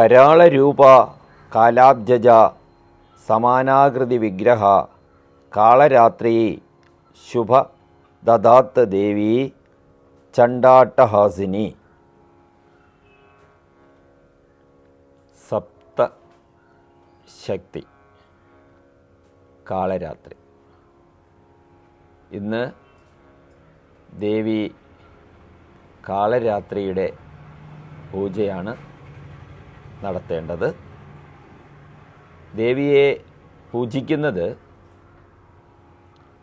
കരാളരൂപ കാലാബ്ജജ സമാനാകൃതി വിഗ്രഹ കാളരാത്രി ശുഭ ദദാത്ത ദേവി ചണ്ടാട്ടഹാസിനി സപ്ത ശക്തി കാളരാത്രി. ഇന്ന് ദേവി കാളരാത്രിയുടെ പൂജയാണ് നടത്തേണ്ടത്. ദേവിയെ പൂജിക്കുന്നത്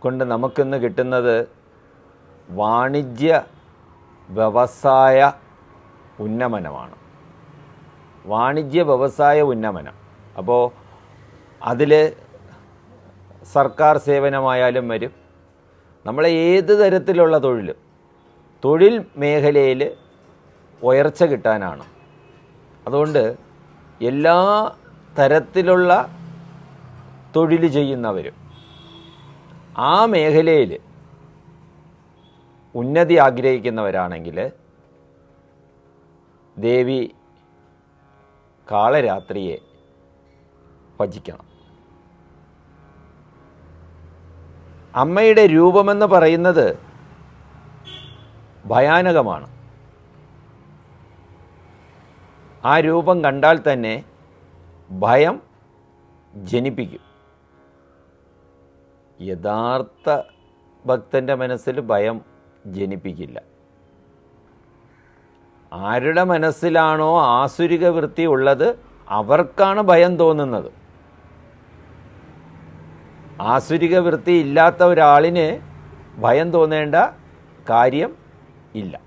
കൊണ്ട് നമുക്കിന്ന് കിട്ടുന്നത് വാണിജ്യ വ്യവസായ ഉന്നമനമാണ്. വാണിജ്യ വ്യവസായ ഉന്നമനം. അപ്പോൾ അതിൽ സർക്കാർ സേവനമായാലും വരും. നമ്മളെ ഏത് തരത്തിലുള്ള തൊഴിൽ തൊഴിൽ മേഖലയിൽ ഉയർച്ച കിട്ടാനാണ്. അതുകൊണ്ട് എല്ലാ തരത്തിലുള്ള തൊഴിൽ ചെയ്യുന്നവരും ആ മേഖലയിൽ ഉന്നതി ആഗ്രഹിക്കുന്നവരാണെങ്കിൽ ദേവി കാളരാത്രിയെ ഭജിക്കണം. അമ്മയുടെ രൂപമെന്ന് പറയുന്നത് ഭയാനകമാണ്. ആ രൂപം കണ്ടാൽ തന്നെ ഭയം ജനിപ്പിക്കും. യഥാർത്ഥ ഭക്തന്റെ മനസ്സിൽ ഭയം ജനിപ്പിക്കില്ല. ആരുടെ മനസ്സിലാണോ ആസുരിക വൃത്തി ഉള്ളത് അവർക്കാണ് ഭയം തോന്നുന്നത്. ആസുരിക വൃത്തി ഇല്ലാത്ത ഒരാളിന് ഭയം തോന്നേണ്ട കാര്യം ഇല്ല.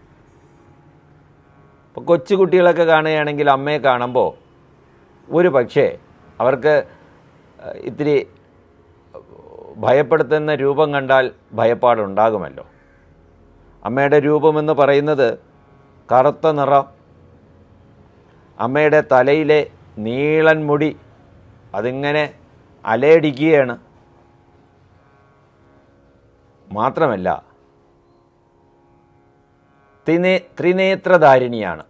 കൊച്ചു കുട്ടികളൊക്കെ കാണുകയാണെങ്കിൽ അമ്മയെ കാണുമ്പോൾ ഒരു പക്ഷേ അവർക്ക് ഇത്തിരി ഭയപ്പെടുത്തുന്ന രൂപം കണ്ടാൽ ഭയപ്പാടുണ്ടാകുമല്ലോ. അമ്മയുടെ രൂപമെന്ന് പറയുന്നത് കറുത്ത നിറം അമ്മയുടെ തലയിലെ നീളൻ മുടി അതിങ്ങനെ അലയടിക്കുകയാണ്. മാത്രമല്ല ത്രിനേ ത്രിനേത്രധാരിണിയാണ്.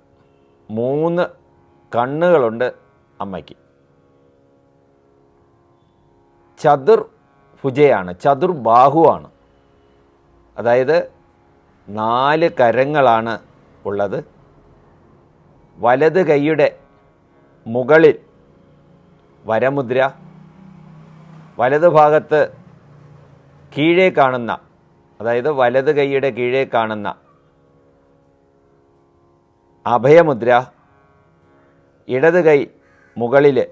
മൂന്ന് കണ്ണുകളുണ്ട് അമ്മയ്ക്ക്. ചതുർ ഭുജയാണ് ചതുർബാഹുവാണ് അതായത് നാല് കരങ്ങളാണ് ഉള്ളത്. വലത് കൈയുടെ മുകളിൽ വരമുദ്ര വലത് ഭാഗത്ത് കീഴേ കാണുന്ന അതായത് വലത് കൈയുടെ കീഴേ കാണുന്ന അഭയമുദ്ര ഇടത് കൈ മുകളിൽ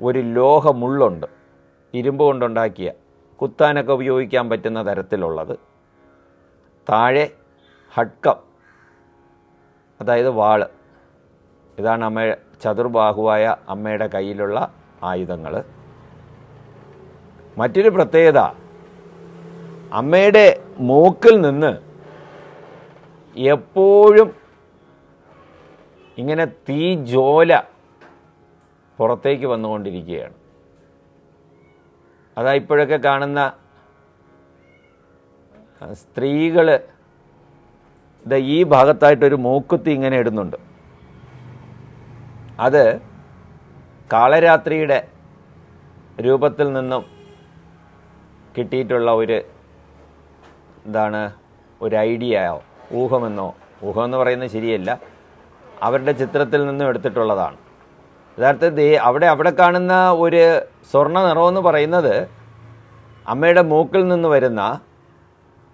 ഒരു ലോഹമുള്ളുണ്ട്. ഇരുമ്പ് കൊണ്ടുണ്ടാക്കിയ കുത്താനൊക്കെ ഉപയോഗിക്കാൻ പറ്റുന്ന തരത്തിലുള്ളത്. താഴെ ഹഡ്കം അതായത് വാൾ. ഇതാണ് അമ്മ ചതുർബാഹുവായ അമ്മയുടെ കയ്യിലുള്ള ആയുധങ്ങൾ മറ്റൊരു പ്രത്യേകത അമ്മയുടെ മൂക്കിൽ നിന്ന് എപ്പോഴും ഇങ്ങനെ തീ ജോല പുറത്തേക്ക് വന്നുകൊണ്ടിരിക്കുകയാണ്. അതാ ഇപ്പോഴൊക്കെ കാണുന്ന സ്ത്രീകൾ ഇത് ഈ ഭാഗത്തായിട്ടൊരു മൂക്കുത്തി ഇങ്ങനെ ഇടുന്നുണ്ട്. അത് കാളരാത്രിയുടെ രൂപത്തിൽ നിന്നും കിട്ടിയിട്ടുള്ള ഒരു എന്താണ് ഒരു ഐഡിയയോ ഊഹമെന്നോ ഊഹമെന്ന് പറയുന്നത് ശരിയല്ല. അവരുടെ ചിത്രത്തിൽ നിന്നും എടുത്തിട്ടുള്ളതാണ്. യഥാർത്ഥത്തിൽ അവിടെ അവിടെ കാണുന്ന ഒരു സ്വർണ നിറമെന്ന് പറയുന്നത് അമ്മയുടെ മൂക്കിൽ നിന്ന് വരുന്ന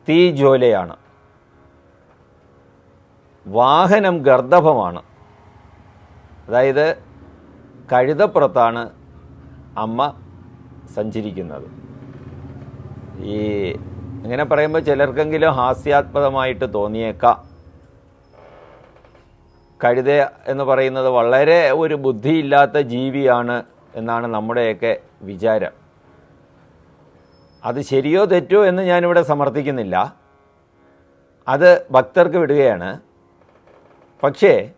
തീ ജോലയാണ് വാഹനം ഗർദഭമാണ്. അതായത് കഴുതപ്പുറത്താണ് അമ്മ സഞ്ചരിക്കുന്നത്. ഈ ഇങ്ങനെ പറയുമ്പോൾ ചിലർക്കെങ്കിലും ഹാസ്യാത്മകമായിട്ട് തോന്നിയേക്കാം. കഴുത എന്ന് പറയുന്നത് വളരെ ഒരു ബുദ്ധിയില്ലാത്ത ജീവിയാണ് എന്നാണ് നമ്മുടെയൊക്കെ വിചാരം. അത് ശരിയോ തെറ്റോ എന്ന് ഞാനിവിടെ സമർത്ഥിക്കുന്നില്ല. അത് ഭക്തർക്ക് വിടുകയാണ്. പക്ഷേ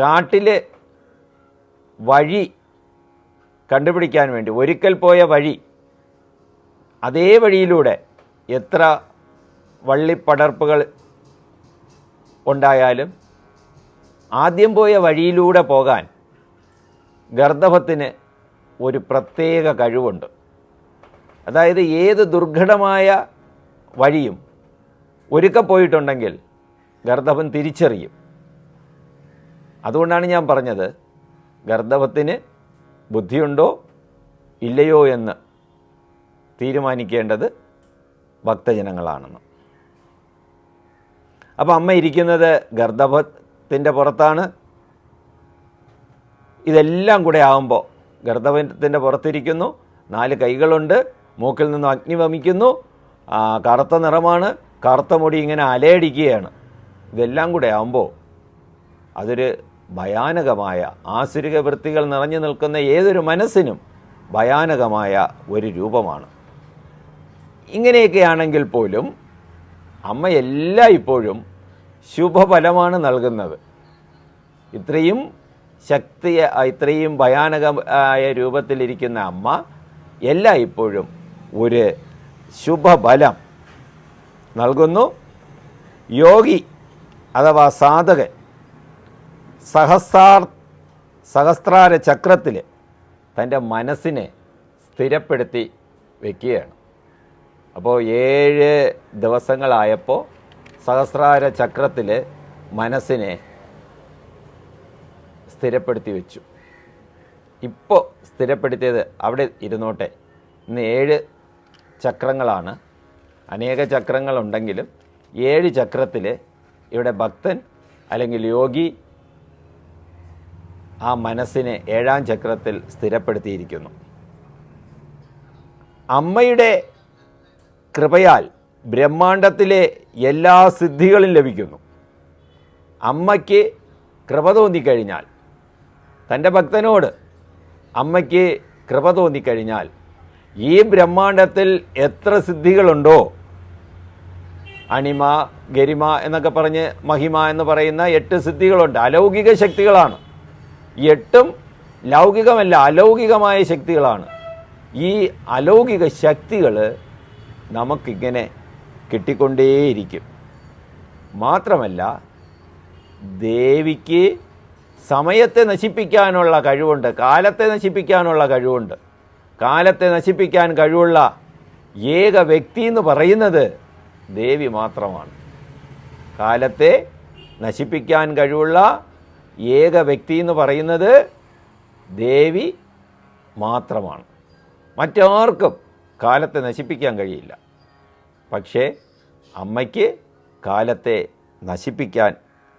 കാട്ടിൽ വഴി കണ്ടുപിടിക്കാൻ വേണ്ടി ഒരിക്കൽ പോയ വഴി അതേ വഴിയിലൂടെ എത്ര വള്ളിപ്പടർപ്പുകൾ ഉണ്ടായാലും ആദ്യം പോയ വഴിയിലൂടെ പോകാൻ ഗർദഭത്തിന് ഒരു പ്രത്യേക കഴിവുണ്ട്. അതായത് ഏത് ദുർഘടമായ വഴിയും ഒരുക്ക പോയിട്ടുണ്ടെങ്കിൽ ഗർദഭൻ തിരിച്ചറിയും. അതുകൊണ്ടാണ് ഞാൻ പറഞ്ഞത് ഗർദഭത്തിന് ബുദ്ധിയുണ്ടോ ഇല്ലയോ എന്ന് തീരുമാനിക്കേണ്ടത് ഭക്തജനങ്ങളാണെന്ന്. അപ്പോൾ അമ്മ ഇരിക്കുന്നത് ഗർദഭത്തിന്റെ പുറത്താണ്. ഇതെല്ലാം കൂടെ ആകുമ്പോൾ ഗർഭത്തിന്റെ പുറത്തിരിക്കുന്നു. നാല് കൈകളുണ്ട്. മൂക്കിൽ നിന്നും അഗ്നി വമിക്കുന്നു. കറുത്ത നിറമാണ്. കറുത്ത മുടി ഇങ്ങനെ അലയടിക്കുകയാണ്. ഇതെല്ലാം കൂടെ ആകുമ്പോൾ അതൊരു ഭയാനകമായ ആസുരിക വൃത്തികൾ നിറഞ്ഞു നിൽക്കുന്ന ഏതൊരു മനസ്സിനും ഭയാനകമായ ഒരു രൂപമാണ്. ഇങ്ങനെയൊക്കെയാണെങ്കിൽ പോലും അമ്മ എല്ലാ ഇപ്പോഴും ശുഭഫലമാണ് നൽകുന്നത്. ഇത്രയും ശക്തി ഇത്രയും ഭയാനകമായ രൂപത്തിലിരിക്കുന്ന അമ്മ എല്ലാ ഇപ്പോഴും ഒരു ശുഭഫലം നൽകുന്നു. യോഗി അഥവാ സാധകൻ സഹസ്രാർ സഹസ്രാര ചക്രത്തിൽ തന്റെ മനസ്സിനെ സ്ഥിരപ്പെടുത്തി വയ്ക്കുകയാണ് അപ്പോൾ ഏഴ് ദിവസങ്ങളായപ്പോൾ സഹസ്രാര ചക്രത്തിൽ മനസ്സിനെ സ്ഥിരപ്പെടുത്തി വെച്ചു. ഇപ്പോൾ സ്ഥിരപ്പെടുത്തിയത് അവിടെ ഇരുന്നോട്ടെ. ഇന്ന് ഏഴ് ചക്രങ്ങളാണ്. അനേക ചക്രങ്ങളുണ്ടെങ്കിലും ഏഴ് ചക്രത്തിൽ ഇവിടെ ഭക്തൻ അല്ലെങ്കിൽ യോഗി ആ മനസ്സിനെ ഏഴാം ചക്രത്തിൽ സ്ഥിരപ്പെടുത്തിയിരിക്കുന്നു. അമ്മയുടെ കൃപയാൽ ബ്രഹ്മാണ്ടത്തിലെ എല്ലാ സിദ്ധികളും ലഭിക്കുന്നു. അമ്മയ്ക്ക് കൃപ തോന്നിക്കഴിഞ്ഞാൽ തന്റെ ഭക്തനോട് അമ്മയ്ക്ക് കൃപ തോന്നിക്കഴിഞ്ഞാൽ ഈ ബ്രഹ്മാണ്ടത്തിൽ എത്ര സിദ്ധികളുണ്ടോ? അണിമ ഗരിമ എന്നൊക്കെ പറഞ്ഞ് മഹിമ എന്ന് പറയുന്ന എട്ട് സിദ്ധികളുണ്ട്. അലൗകിക ശക്തികളാണ്. എട്ടും ലൗകികമല്ല അലൗകികമായ ശക്തികളാണ്. ഈ അലൗകിക ശക്തികൾ നമുക്കിങ്ങനെ കിട്ടിക്കൊണ്ടേയിരിക്കും. മാത്രമല്ല ദേവിക്ക് സമയത്തെ നശിപ്പിക്കാനുള്ള കഴിവുണ്ട് കാലത്തെ നശിപ്പിക്കാനുള്ള കഴിവുണ്ട്. കാലത്തെ നശിപ്പിക്കാൻ കഴിവുള്ള ഏക വ്യക്തി എന്ന് പറയുന്നത് ദേവി മാത്രമാണ്. കാലത്തെ നശിപ്പിക്കാൻ കഴിവുള്ള ഏക വ്യക്തി എന്ന് പറയുന്നത് ദേവി മാത്രമാണ്. മറ്റാർക്കും കാലത്തെ നശിപ്പിക്കാൻ കഴിയില്ല. പക്ഷേ അമ്മയ്ക്ക് കാലത്തെ നശിപ്പിക്കാൻ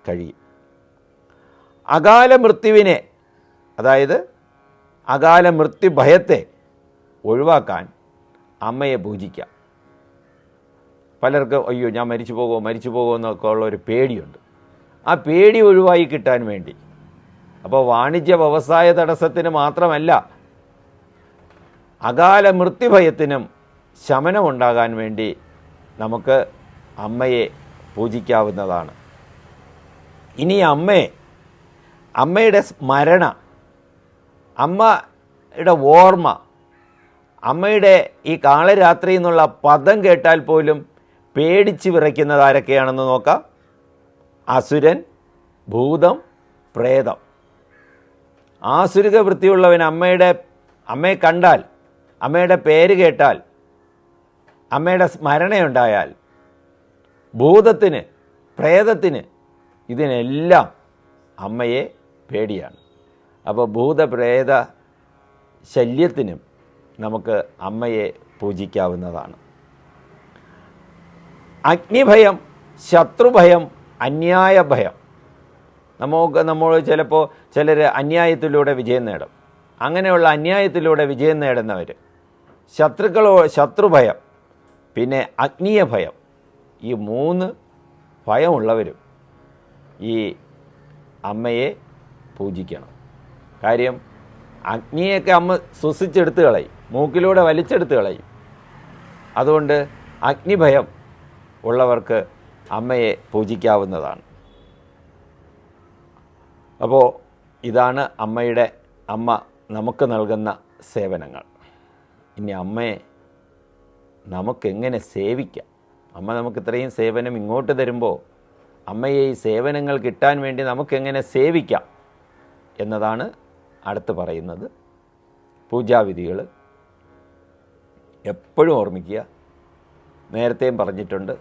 കഴിയും. അകാല മൃത്യുവിനെ അതായത് അകാല മൃത്യു ഭയത്തെ ഒഴിവാക്കാൻ അമ്മയെ പൂജിക്കാം. പലർക്കും അയ്യോ ഞാൻ മരിച്ചു പോകുമോ മരിച്ചു പോകുമോ എന്നൊക്കെ ഉള്ള ഒരു പേടിയുണ്ട്. ആ പേടി ഒഴിവായി കിട്ടാൻ വേണ്ടി. അപ്പോൾ വാണിജ്യ വ്യവസായ തടസ്സത്തിന് മാത്രമല്ല അകാല മൃത്യുഭയത്തിനും ശമനമുണ്ടാകാൻ വേണ്ടി നമുക്ക് അമ്മയെ പൂജിക്കാവുന്നതാണ്. ഇനി അമ്മയെ അമ്മയുടെ സ്മരണ അമ്മയുടെ ഓർമ്മ അമ്മയുടെ ഈ കാളരാത്രി എന്നുള്ള പദം കേട്ടാൽ പോലും പേടിച്ച് വിറയ്ക്കുന്നത് ആരൊക്കെയാണെന്ന് നോക്കാം. അസുരൻ ഭൂതം പ്രേതം. ആസുരിക വൃത്തിയുള്ളവൻ അമ്മയുടെ അമ്മയെ കണ്ടാൽ അമ്മയുടെ പേര് കേട്ടാൽ അമ്മയുടെ സ്മരണയുണ്ടായാൽ ഭൂതത്തിന് പ്രേതത്തിന് ഇതിനെല്ലാം അമ്മയെ പേടിയാണ്. അപ്പോൾ ഭൂതപ്രേത ശല്യത്തിനും നമുക്ക് അമ്മയെ പൂജിക്കാവുന്നതാണ്. അഗ്നിഭയം ശത്രുഭയം അന്യായ ഭയം നമുക്ക് നമ്മൾ ചിലപ്പോൾ ചിലർ അന്യായത്തിലൂടെ വിജയം നേടും. അങ്ങനെയുള്ള അന്യായത്തിലൂടെ വിജയം നേടുന്നവർ ശത്രുക്കളോ ശത്രുഭയം പിന്നെ അഗ്നിയ ഭയം ഈ മൂന്ന് ഭയമുള്ളവരും ഈ അമ്മയെ പൂജിക്കണം. കാര്യം അഗ്നിയൊക്കെ അമ്മ ശ്വസിച്ചെടുത്ത് കളയും മൂക്കിലൂടെ വലിച്ചെടുത്ത് കളയും. അതുകൊണ്ട് അഗ്നിഭയം ഉള്ളവർക്ക് അമ്മയെ പൂജിക്കാവുന്നതാണ്. അപ്പോൾ ഇതാണ് അമ്മയുടെ അമ്മ നമുക്ക് നൽകുന്ന സേവനങ്ങൾ. ഇനി അമ്മയെ നമുക്കെങ്ങനെ സേവിക്കാം? അമ്മ നമുക്ക് ഇത്രയും സേവനം ഇങ്ങോട്ട് തരുമ്പോൾ അമ്മയെ ഈ സേവനങ്ങൾ കിട്ടാൻ വേണ്ടി നമുക്കെങ്ങനെ സേവിക്കാം എന്നതാണ് അടുത്ത് പറയുന്നത്. പൂജാവിധികൾ എപ്പോഴും ഓർമ്മിക്കുക. നേരത്തെയും പറഞ്ഞിട്ടുണ്ട്.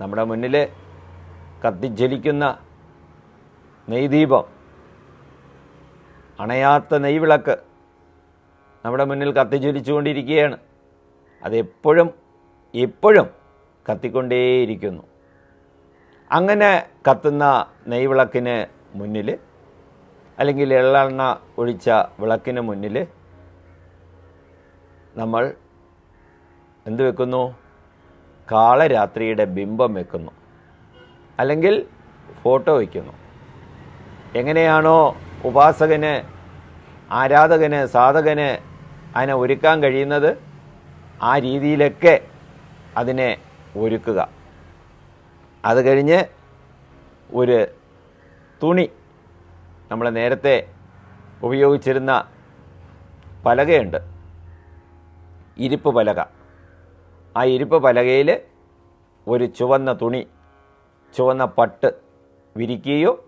നമ്മുടെ മുന്നിൽ കത്തിജ്വലിക്കുന്ന നെയ്ദീപം അണയാത്ത നെയ്വിളക്ക് നമ്മുടെ മുന്നിൽ കത്തിജ്വലിച്ചുകൊണ്ടിരിക്കുകയാണ്. അതെപ്പോഴും എപ്പോഴും കത്തിക്കൊണ്ടേയിരിക്കുന്നു. അങ്ങനെ കത്തുന്ന നെയ്വിളക്കിന് മുന്നിൽ അല്ലെങ്കിൽ എള്ളെണ്ണ ഒഴിച്ച വിളക്കിന് മുന്നിൽ നമ്മൾ എന്ത് വെക്കുന്നു? കാളരാത്രിയുടെ ബിംബം വെക്കുന്നു. അല്ലെങ്കിൽ ഫോട്ടോ വയ്ക്കുന്നു എങ്ങനെയാണോ ഉപാസകന് ആരാധകന് സാധകന് അതിനെ ഒരുക്കാൻ കഴിയുന്നത്? ആ രീതിയിലൊക്കെ അതിനെ ഒരുക്കുക. അത് കഴിഞ്ഞ് ഒരു തുണി നമ്മൾ നേരത്തെ ഉപയോഗിച്ചിരുന്ന പലകയുണ്ട്. ഇരിപ്പ് പലക. ആ ഇരിപ്പ് പലകയിൽ ഒരു ചുവന്ന തുണി ചുവന്ന പട്ട് വിരിക്കുകയോ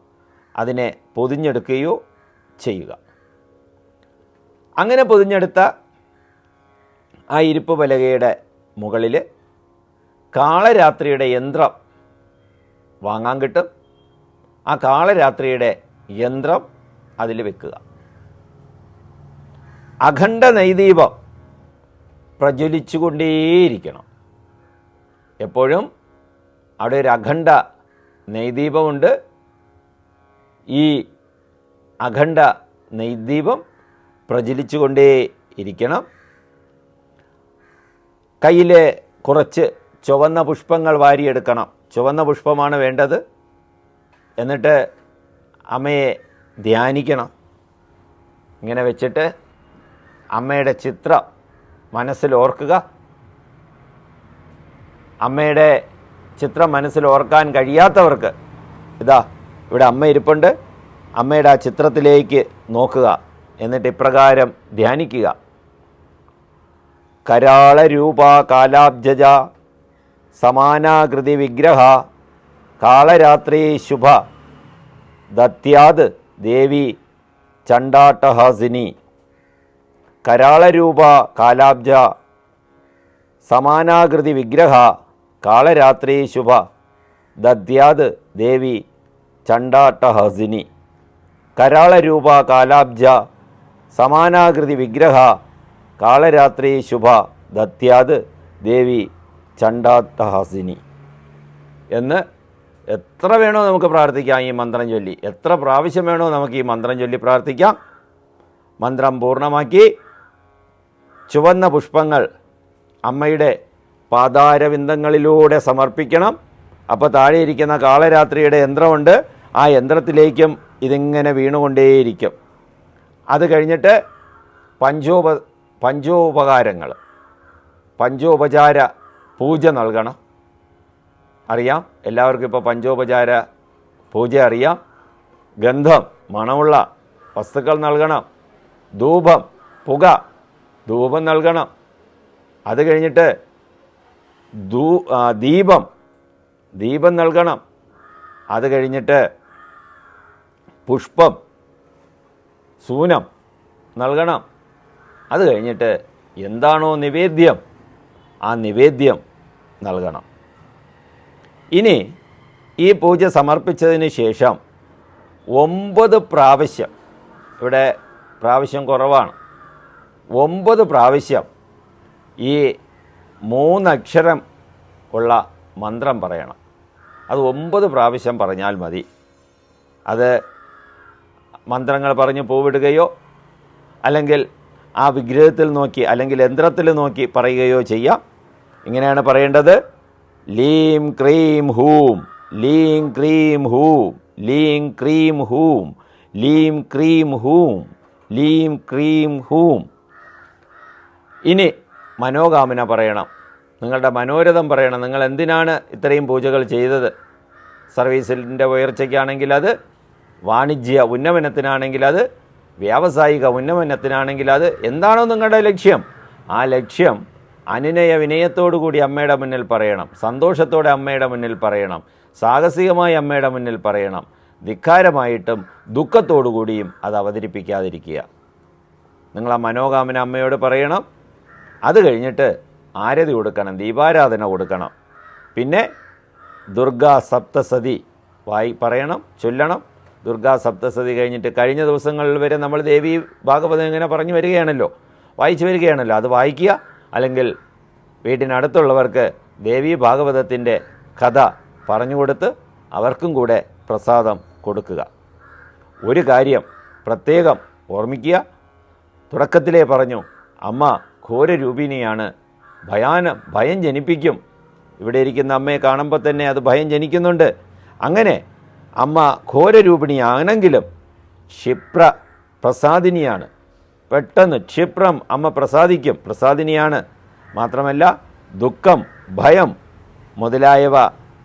അതിനെ പൊതിഞ്ഞെടുക്കുകയോ ചെയ്യുക. അങ്ങനെ പൊതിഞ്ഞെടുത്ത ആ ഇരിപ്പ് പലകയുടെ മുകളിൽ കാളരാത്രിയുടെ യന്ത്രം വാങ്ങാൻ കിട്ടും. ആ കാളരാത്രിയുടെ യന്ത്രം അതിൽ വെക്കുക. അഖണ്ഡ നൈദീപം പ്രജ്വലിച്ചുകൊണ്ടേയിരിക്കണം. എപ്പോഴും അവിടെ ഒരു അഖണ്ഡ നെയ്ദീപമുണ്ട് ഈ അഖണ്ഡ നെയ്ദീപം പ്രജ്വലിച്ചുകൊണ്ടേ ഇരിക്കണം കയ്യിലെ കുറച്ച് ചുവന്ന പുഷ്പങ്ങൾ വാരിയെടുക്കണം. ചുവന്ന പുഷ്പമാണ് വേണ്ടത്. എന്നിട്ട് അമ്മയെ ധ്യാനിക്കണം. ഇങ്ങനെ വെച്ചിട്ട് അമ്മയുടെ ചിത്രം മനസ്സിൽ ഓർക്കുക. അമ്മയുടെ ചിത്രം മനസ്സിൽ ഓർക്കാൻ കഴിയാത്തവർക്ക് ഇതാ ഇവിടെ അമ്മ ഇരിപ്പുണ്ട്. അമ്മയുടെ ആ ചിത്രത്തിലേക്ക് നോക്കുക. എന്നിട്ട് ഇപ്രകാരം ധ്യാനിക്കുക. കരാളരൂപ കാലാബ്ജജ സമാനാകൃതി വിഗ്രഹ കാളരാത്രി ശുഭ. ദത്യാത് ദേവി ചണ്ടാട്ടഹാസിനി കരാളരൂപ കാലാബ്ജ. സമാനാകൃതി വിഗ്രഹ കാളരാത്രി ശുഭ. ദദ്യാത് ദേവി ചണ്ടാട്ടഹസിനി കരാളരൂപ കാലാബ്ജ. സമാനാകൃതി വിഗ്രഹ കാളരാത്രി ശുഭ. ദത്യാത് ദേവി ചണ്ടാട്ടഹസിനി എന്ന് എത്ര വേണോ നമുക്ക് പ്രാർത്ഥിക്കാം ഈ മന്ത്രം ചൊല്ലി. എത്ര പ്രാവശ്യം വേണോ നമുക്ക് ഈ മന്ത്രം ചൊല്ലി പ്രാർത്ഥിക്കാം. മന്ത്രം പൂർണമാക്കി. ചുവന്ന പുഷ്പങ്ങൾ അമ്മയുടെ പാതാരവിന്ദങ്ങളിലൂടെ സമർപ്പിക്കണം. അപ്പോൾ താഴെ ഇരിക്കുന്ന കാളരാത്രിയുടെ യന്ത്രമുണ്ട്. ആ യന്ത്രത്തിലേക്കും ഇതിങ്ങനെ വീണുകൊണ്ടേയിരിക്കും. അത് കഴിഞ്ഞിട്ട് പഞ്ചോപ പഞ്ചോപകാരങ്ങൾ. പഞ്ചോപചാര പൂജ നൽകണം. അറിയാം. എല്ലാവർക്കും ഇപ്പോൾ പഞ്ചോപചാര പൂജ അറിയാം. ഗന്ധം മണമുള്ള വസ്തുക്കൾ നൽകണം. ധൂപം പുക ധൂപം നൽകണം. അത് കഴിഞ്ഞിട്ട് ധൂ ദീപം ദീപം നൽകണം. അത് കഴിഞ്ഞിട്ട് പുഷ്പം സൂനം നൽകണം. അത് കഴിഞ്ഞിട്ട് എന്താണോ നിവേദ്യം? ആ നിവേദ്യം നൽകണം. ഇനി ഈ പൂജ സമർപ്പിച്ചതിന് ശേഷം ഒമ്പത് പ്രാവശ്യം ഇവിടെ പ്രാവശ്യം കുറവാണ്. ഒമ്പത് പ്രാവശ്യം ഈ മൂന്നക്ഷരം ഉള്ള മന്ത്രം പറയണം. അത് ഒമ്പത് പ്രാവശ്യം പറഞ്ഞാൽ മതി. അത് മന്ത്രങ്ങൾ പറഞ്ഞ് പൂവിടുകയോ അല്ലെങ്കിൽ ആ വിഗ്രഹത്തിൽ നോക്കി അല്ലെങ്കിൽ യന്ത്രത്തിൽ നോക്കി പറയുകയോ ചെയ്യാം. ഇങ്ങനെയാണ് പറയേണ്ടത്. ലീം ക്രീം ഹൂം ലീം ക്രീം ഹൂം ലീം ക്രീം ഹൂം ലീം ക്രീം ഹൂം ലീം ക്രീം ഹൂം. ഇനി മനോകാമന പറയണം. നിങ്ങളുടെ മനോരഥം പറയണം. നിങ്ങൾ എന്തിനാണ് ഇത്രയും പൂജകൾ ചെയ്തത്? സർവീസിന്റെ ഉയർച്ചയ്ക്കാണെങ്കിൽ അത് വാണിജ്യ ഉന്നമനത്തിനാണെങ്കിൽ അത് വ്യാവസായിക ഉന്നമനത്തിനാണെങ്കിൽ അത്. എന്താണോ നിങ്ങളുടെ ലക്ഷ്യം. ആ ലക്ഷ്യം അനുനയ വിനയത്തോടു കൂടി അമ്മയുടെ മുന്നിൽ പറയണം. സന്തോഷത്തോടെ അമ്മയുടെ മുന്നിൽ പറയണം. സാഹസികമായി അമ്മയുടെ മുന്നിൽ പറയണം. ധിക്കാരമായിട്ടും ദുഃഖത്തോടു കൂടിയും അത് അവതരിപ്പിക്കാതിരിക്കുക. നിങ്ങൾ ആ മനോകാമന അമ്മയോട് പറയണം. അത് കഴിഞ്ഞിട്ട് ആരതി കൊടുക്കണം ദീപാരാധന കൊടുക്കണം. പിന്നെ ദുർഗാ സപ്തസതി വായി പറയണം ചൊല്ലണം. ദുർഗാ സപ്തസതി കഴിഞ്ഞിട്ട് കഴിഞ്ഞ ദിവസങ്ങളിൽ വരെ നമ്മൾ ദേവി ഭാഗവതം ഇങ്ങനെ പറഞ്ഞു വരികയാണല്ലോ. വായിച്ചു വരികയാണല്ലോ. അത് വായിക്കുക. അല്ലെങ്കിൽ വീട്ടിനടുത്തുള്ളവർക്ക് ദേവീ ഭാഗവതത്തിന്റെ കഥ പറഞ്ഞുകൊടുത്ത് അവർക്കും കൂടെ പ്രസാദം കൊടുക്കുക. ഒരു കാര്യം പ്രത്യേകം ഓർമ്മിക്കുക. തുടക്കത്തിലേ പറഞ്ഞു അമ്മ ഘോരരൂപിണിയാണ്. ഭയാന ഭയം ജനിപ്പിക്കും. ഇവിടെ ഇരിക്കുന്ന അമ്മയെ കാണുമ്പോൾ തന്നെ അത് ഭയം ജനിക്കുന്നുണ്ട്. അങ്ങനെ അമ്മ ഘോരരൂപിണിയാണെങ്കിലും ക്ഷിപ്ര പ്രസാദിനിയാണ് പെട്ടെന്ന് ക്ഷിപ്രം അമ്മ പ്രസാദിക്കും. പ്രസാദിനിയാണ്. മാത്രമല്ല ദുഃഖം ഭയം മുതലായവ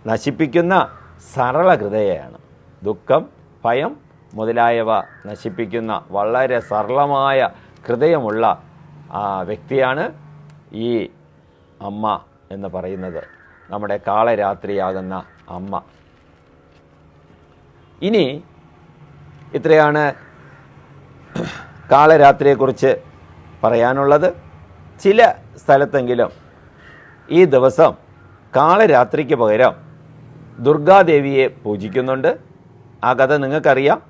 നശിപ്പിക്കുന്ന സരള ഹൃദയയാണ്. ദുഃഖം ഭയം മുതലായവ നശിപ്പിക്കുന്ന വളരെ സരളമായ ഹൃദയമുള്ള വ്യക്തിയാണ് ഈ അമ്മ എന്ന് പറയുന്നത്. നമ്മുടെ കാളരാത്രിയാകുന്ന അമ്മ. ഇനി ഇത്രയാണ് കാളരാത്രിയെക്കുറിച്ച് പറയാനുള്ളത് ചില സ്ഥലത്തെങ്കിലും ഈ ദിവസം കാളരാത്രിക്ക് പകരം ദുർഗാദേവിയെ പൂജിക്കുന്നുണ്ട്. ആ കഥ നിങ്ങൾക്കറിയാം.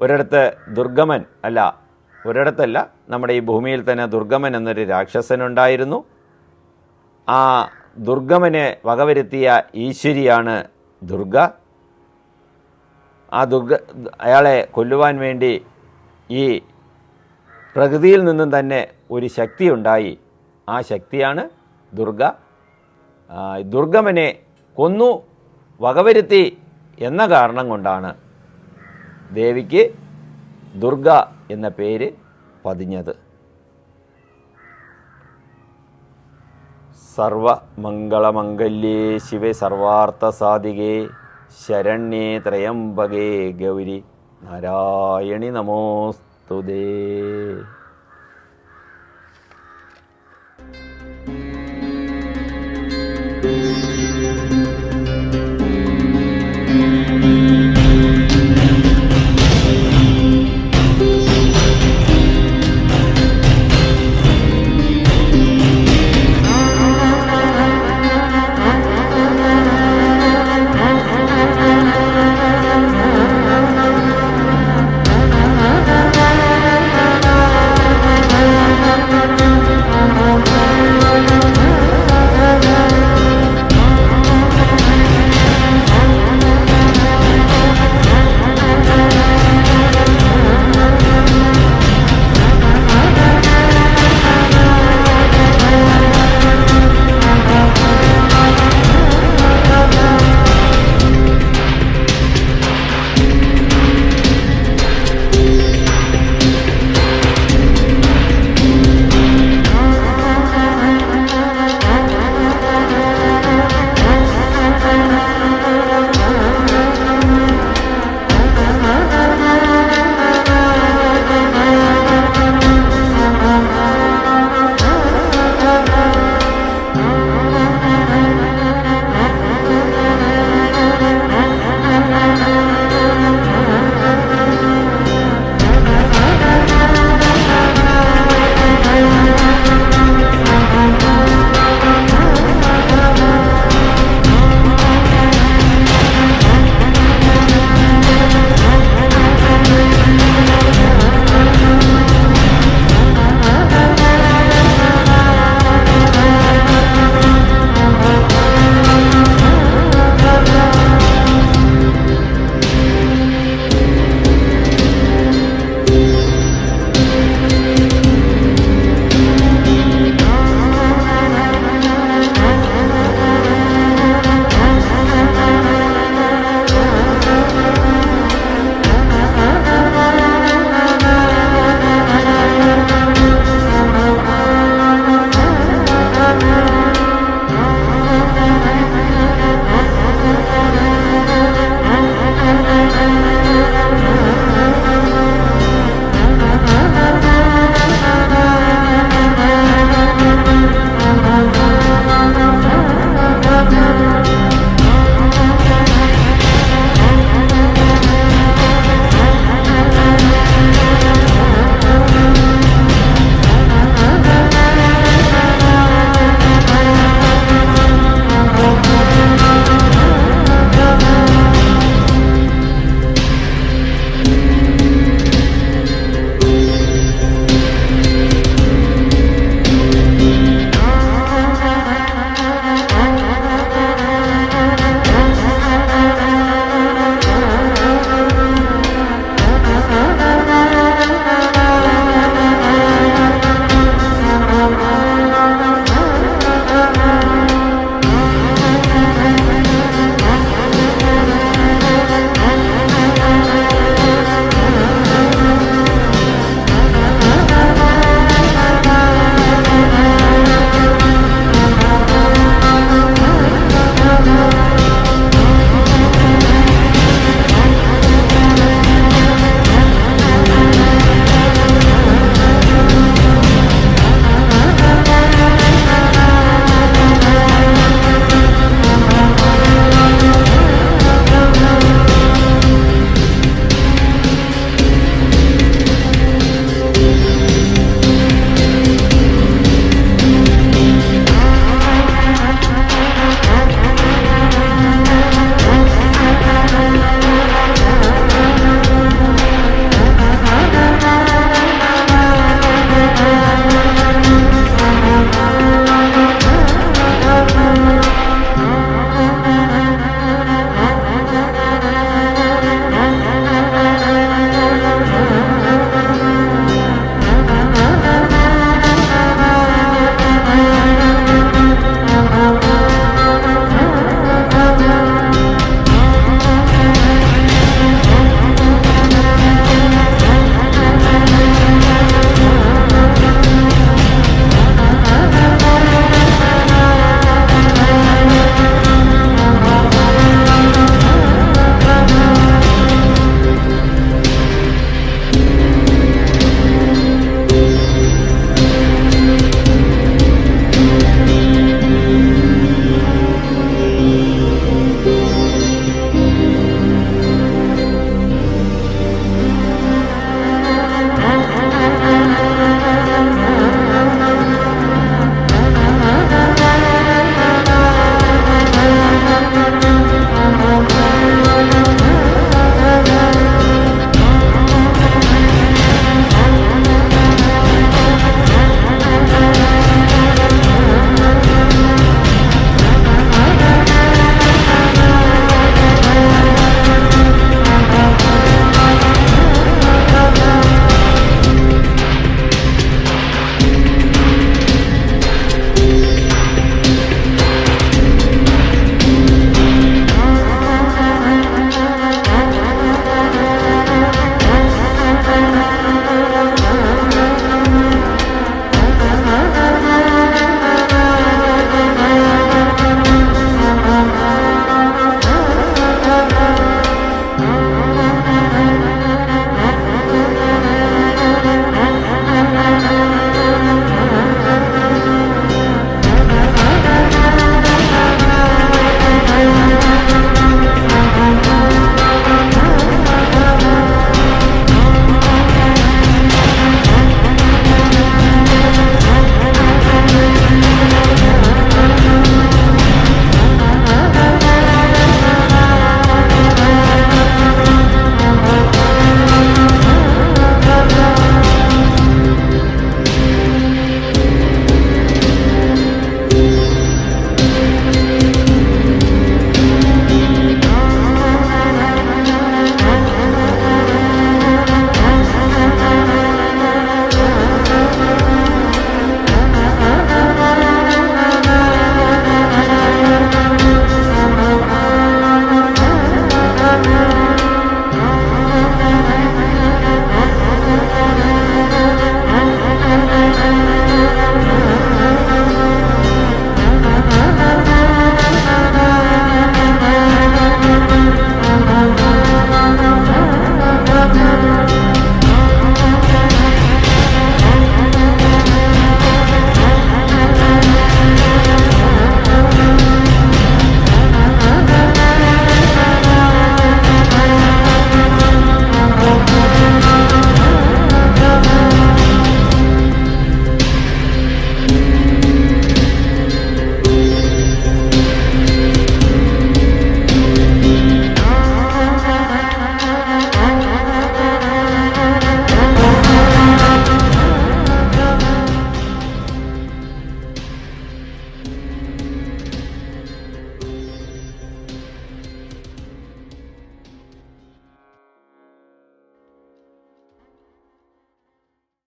ഒരിടത്ത് ദുർഗമൻ അല്ല ഒരിടത്തല്ല നമ്മുടെ ഈ ഭൂമിയിൽ തന്നെ ദുർഗമൻ എന്നൊരു രാക്ഷസനുണ്ടായിരുന്നു. ആ ദുർഗമനെ വകവരുത്തിയ ഈശ്വരിയാണ് ദുർഗ. ആ ദുർഗ അയാളെ കൊല്ലുവാൻ വേണ്ടി ഈ പ്രകൃതിയിൽ നിന്നും തന്നെ ഒരു ശക്തി ഉണ്ടായി ആ ശക്തിയാണ് ദുർഗ. ദുർഗമനെ കൊന്നു വകവരുത്തി എന്ന കാരണം കൊണ്ടാണ് ദേവിക്ക് ദുർഗ എന്ന പേര് പതിഞ്ഞത്. സർവമംഗളമംഗല്യേ ശിവേ സർവാർത്ഥസാധികേ ശരണ്യേ ത്രയംബകേ ഗൗരി നാരായണി today.